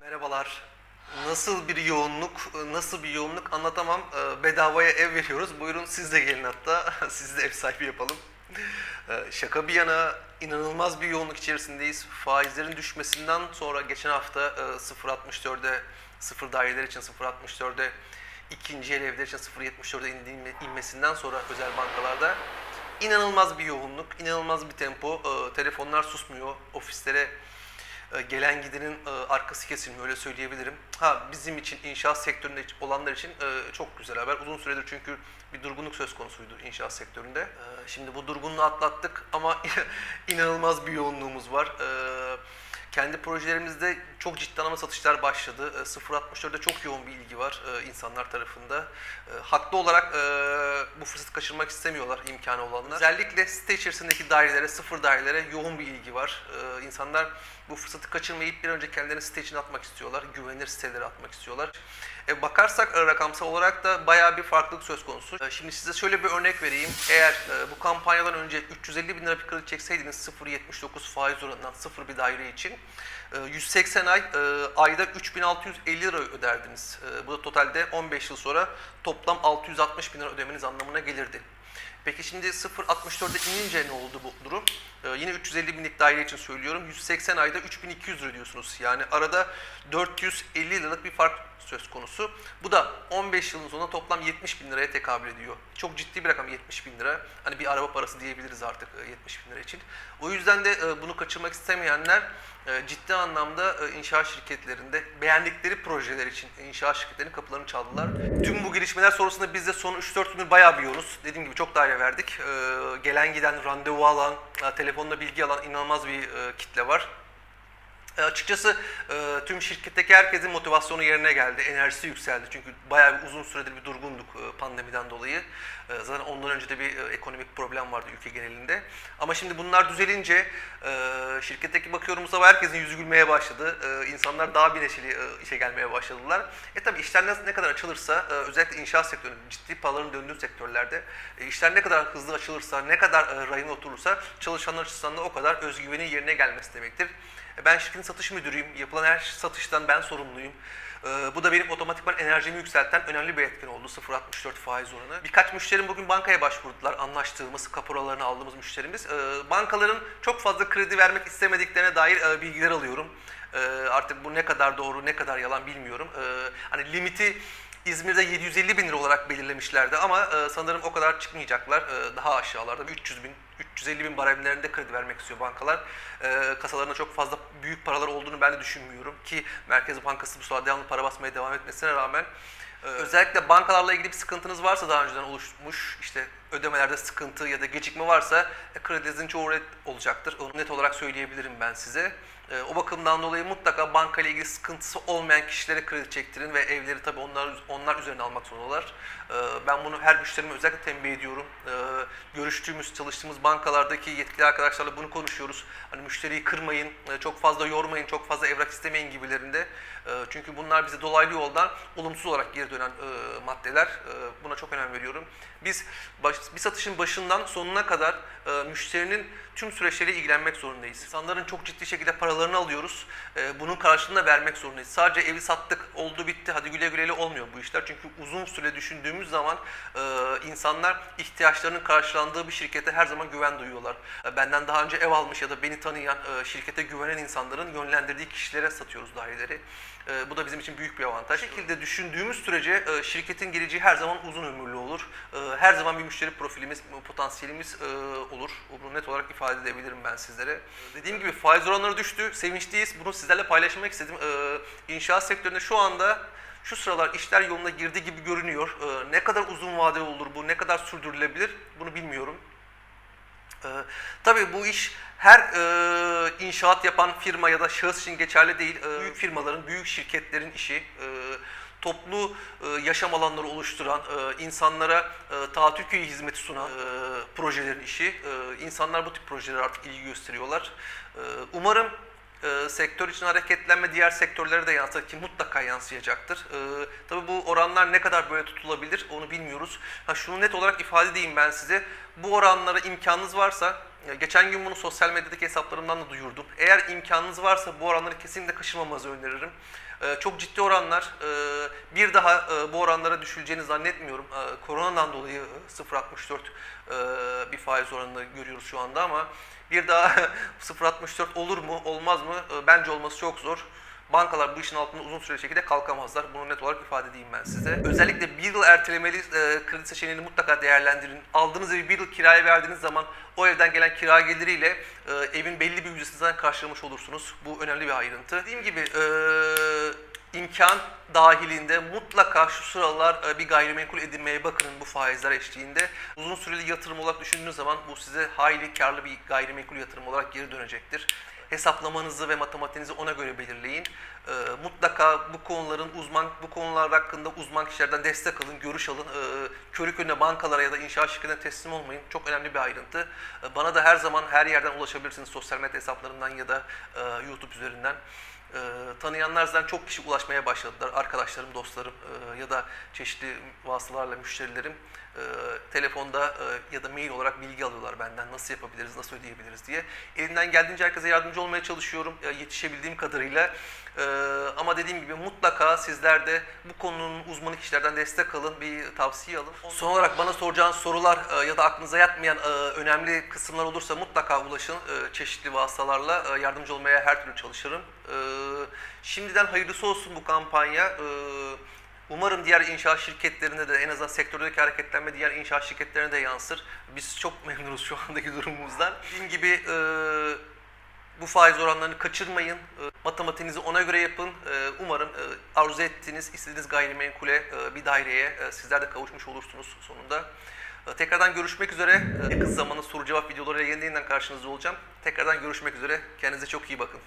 Merhabalar. Nasıl bir yoğunluk, nasıl bir yoğunluk anlatamam. Ee, Bedavaya ev veriyoruz. Buyurun siz de gelin hatta. Siz de ev sahibi yapalım. Ee, Şaka bir yana inanılmaz bir yoğunluk içerisindeyiz. Faizlerin düşmesinden sonra geçen hafta e, 0.64'e, sıfır daireler için 0.64'e, ikinci el evler için 0.74'e indiğim- inmesinden sonra özel bankalarda inanılmaz bir yoğunluk, inanılmaz bir tempo. Ee, Telefonlar susmuyor. Ofislere e, gelen gidenin e, arkası kesilmiyor öyle söyleyebilirim. Ha bizim için inşaat sektöründe olanlar için e, çok güzel haber. Uzun süredir çünkü bir durgunluk söz konusuydu inşaat sektöründe. E, Şimdi bu durgunluğu atlattık ama inanılmaz bir yoğunluğumuz var. E, Kendi projelerimizde çok ciddi anlamda satışlar başladı. E, 0.64'de çok yoğun bir ilgi var e, insanlar tarafında. E, Haklı olarak e, bu fırsatı kaçırmak istemiyorlar imkanı olanlar. Özellikle site içerisindeki dairelere, sıfır dairelere yoğun bir ilgi var. E, İnsanlar bu fırsatı kaçırmayıp bir önce kendilerini site içine atmak istiyorlar. Güvenilir sitelere atmak istiyorlar. E, bakarsak e, rakamsal olarak da bayağı bir farklılık söz konusu. E, şimdi size şöyle bir örnek vereyim. Eğer e, bu kampanyadan önce 350 bin lira bir kredi çekseydiniz 0.79 faiz oranından sıfır bir daire için e, 180 ay e, ayda 3650 lira öderdiniz. E, bu da totalde 15 yıl sonra toplam 660 bin lira ödemeniz anlamına gelirdi. Peki şimdi 0.64'e inince ne oldu bu durum? Ee, yine 350 binlik daire için söylüyorum. 180 ayda 3200 lira ödüyorsunuz. Yani arada 450 liralık bir fark söz konusu. Bu da 15 yılın sonunda toplam 70 bin liraya tekabül ediyor. Çok ciddi bir rakam 70 bin lira. Hani bir araba parası diyebiliriz artık e, 70 bin lira için. O yüzden de e, bunu kaçırmak istemeyenler e, ciddi anlamda e, inşaat şirketlerinde beğendikleri projeler için inşaat şirketlerinin kapılarını çaldılar. Tüm bu gelişmeler sonrasında biz de son 3-4 gündür bayağı bir yoğunuz. Dediğim gibi çok daire verdik. E, Gelen giden, randevu alan, e, telefonla bilgi alan inanılmaz bir e, kitle var. E, açıkçası e, tüm şirketteki herkesin motivasyonu yerine geldi, enerjisi yükseldi. Çünkü bayağı uzun süredir bir durgunduk e, pandemiden dolayı. Zaten ondan önce de bir ekonomik problem vardı ülke genelinde. Ama şimdi bunlar düzelince şirketteki bakıyorum sabah herkesin yüzü gülmeye başladı. İnsanlar daha e, işe gelmeye başladılar. E tabi işler ne kadar açılırsa, özellikle inşaat sektöründe, ciddi paraların döndüğü sektörlerde işler ne kadar hızlı açılırsa, ne kadar rayına oturursa çalışanlar açısından da o kadar özgüvenin yerine gelmesi demektir. Ben şirketin satış müdürüyüm. Yapılan her satıştan ben sorumluyum. E, Bu da benim otomatikman enerjimi yükselten önemli bir etken oldu 0.64 faiz oranı. Birkaç müşterim bugün bankaya başvurdular. Anlaştığımız, kapuralarını aldığımız müşterimiz. E, Bankaların çok fazla kredi vermek istemediklerine dair e, bilgiler alıyorum. E, Artık bu ne kadar doğru, ne kadar yalan bilmiyorum. E, Hani limiti İzmir'de 750 bin lira olarak belirlemişlerdi ama e, sanırım o kadar çıkmayacaklar. E, daha aşağılarda 300 bin, 350 bin baremlerinde kredi vermek istiyor bankalar. E, kasalarında çok fazla büyük paralar olduğunu ben de düşünmüyorum ki Merkez Bankası bu sırada devamlı para basmaya devam etmesine rağmen e, özellikle bankalarla ilgili bir sıkıntınız varsa daha önceden oluşmuş işte ödemelerde sıkıntı ya da gecikme varsa e, kredinizin çoğu red olacaktır. Onu net olarak söyleyebilirim ben size. E, o bakımdan dolayı mutlaka banka ile ilgili sıkıntısı olmayan kişilere kredi çektirin ve evleri tabii onlar onlar üzerine almak zorundalar. E, ben bunu her müşterime özellikle tembih ediyorum. E, görüştüğümüz, çalıştığımız bankalardaki yetkili arkadaşlarla bunu konuşuyoruz. Hani müşteriyi kırmayın, e, çok fazla yormayın, çok fazla evrak istemeyin gibilerinde. E, çünkü bunlar bize dolaylı yoldan olumsuz olarak geri dönen e, maddeler. E, buna çok önem veriyorum. Biz baş, bir satışın başından sonuna kadar e, müşterinin tüm süreçleriyle ilgilenmek zorundayız. İnsanların çok ciddi şekilde paralarını alıyoruz. E, bunun karşılığını vermek zorundayız. Sadece evi sattık, oldu bitti, hadi güle güleyle olmuyor bu işler. Çünkü uzun süre düşündüğümüz zaman e, insanlar ihtiyaçlarının karşılandığı bir şirkete her zaman güven duyuyorlar. E, benden daha önce ev almış ya da beni tanıyan, e, şirkete güvenen insanların yönlendirdiği kişilere satıyoruz daireleri. E, bu da bizim için büyük bir avantaj. Bu şekilde düşündüğümüz sürece e, şirketin geleceği her zaman uzun ömürlü olur. E, her zaman bir müşteri profilimiz, potansiyelimiz e, olur. Bunu net olarak ifade edebilirim ben sizlere. Dediğim gibi faiz oranları düştü, sevinçliyiz. Bunu sizlerle paylaşmak istedim. E, inşaat sektöründe şu anda şu sıralar işler yoluna girdi gibi görünüyor. E, ne kadar uzun vadeli olur bu, ne kadar sürdürülebilir bunu bilmiyorum. Ee, tabii bu iş her e, inşaat yapan firma ya da şahıs için geçerli değil. Ee, büyük firmaların, büyük şirketlerin işi. Ee, toplu e, yaşam alanları oluşturan, e, insanlara e, tatil köyü hizmeti sunan e, projelerin işi. E, insanlar bu tip projelere artık ilgi gösteriyorlar. E, umarım e, sektör için hareketlenme diğer sektörlere de yansır ki mutlaka yansıyacaktır. E, tabii bu oranlar ne kadar böyle tutulabilir onu bilmiyoruz. Ha şunu net olarak ifade edeyim ben size. Bu oranlara imkanınız varsa Geçen gün bunu sosyal medyadaki hesaplarımdan da duyurdum. Eğer imkanınız varsa bu oranları kesinlikle kaçırmamanızı öneririm. E, Çok ciddi oranlar. E, Bir daha e, bu oranlara düşüleceğini zannetmiyorum. E, Koronadan dolayı e, 0.64 e, bir faiz oranını görüyoruz şu anda ama bir daha 0.64 olur mu olmaz mı? E, Bence olması çok zor. Bankalar bu işin altında uzun süreli şekilde kalkamazlar. Bunu net olarak ifade edeyim ben size. Özellikle bir yıl ertelemeli e, kredi seçeneğini mutlaka değerlendirin. Aldığınız evi bir yıl kiraya verdiğiniz zaman o evden gelen kira geliriyle e, evin belli bir ücretini zaten karşılamış olursunuz. Bu önemli bir ayrıntı. Dediğim gibi e, imkan dahilinde mutlaka şu sıralar e, bir gayrimenkul edinmeye bakın bu faizler eşliğinde. Uzun süreli yatırım olarak düşündüğünüz zaman bu size hayli karlı bir gayrimenkul yatırım olarak geri dönecektir. Hesaplamanızı ve matematiğinizi ona göre belirleyin. E, mutlaka bu konuların uzman bu konular hakkında uzman kişilerden destek alın, görüş alın. E, körü körüne bankalara ya da inşaat şirketine teslim olmayın. Çok önemli bir ayrıntı. E, bana da her zaman her yerden ulaşabilirsiniz sosyal medya hesaplarından ya da e, YouTube üzerinden. E, tanıyanlar zaten çok kişi ulaşmaya başladılar. Arkadaşlarım, dostlarım e, ya da çeşitli vasıtalarla müşterilerim e, telefonda e, ya da mail olarak bilgi alıyorlar benden. Nasıl yapabiliriz, nasıl ödeyebiliriz diye. Elimden geldiğince herkese yardımcı olmaya çalışıyorum e, yetişebildiğim kadarıyla. E, ama dediğim gibi mutlaka sizler de bu konunun uzmanı kişilerden destek alın, bir tavsiye alın. Son olarak bana soracağınız sorular e, ya da aklınıza yatmayan e, önemli kısımlar olursa mutlaka ulaşın. E, çeşitli vasıtalarla e, yardımcı olmaya her türlü çalışırım. E, şimdiden hayırlısı olsun bu kampanya. E, Umarım diğer inşaat şirketlerinde de en azından sektördeki hareketlenme diğer inşaat şirketlerine de yansır. Biz çok memnunuz şu andaki durumumuzdan. Dediğim gibi e, bu faiz oranlarını kaçırmayın. E, matematiğinizi ona göre yapın. E, umarım e, arzu ettiğiniz, istediğiniz gayrimenkule, bir daireye sizler de kavuşmuş olursunuz sonunda. Tekrardan görüşmek üzere. E, yakın zamanda soru cevap videolarıyla yeniden karşınızda olacağım. Tekrardan görüşmek üzere. Kendinize çok iyi bakın.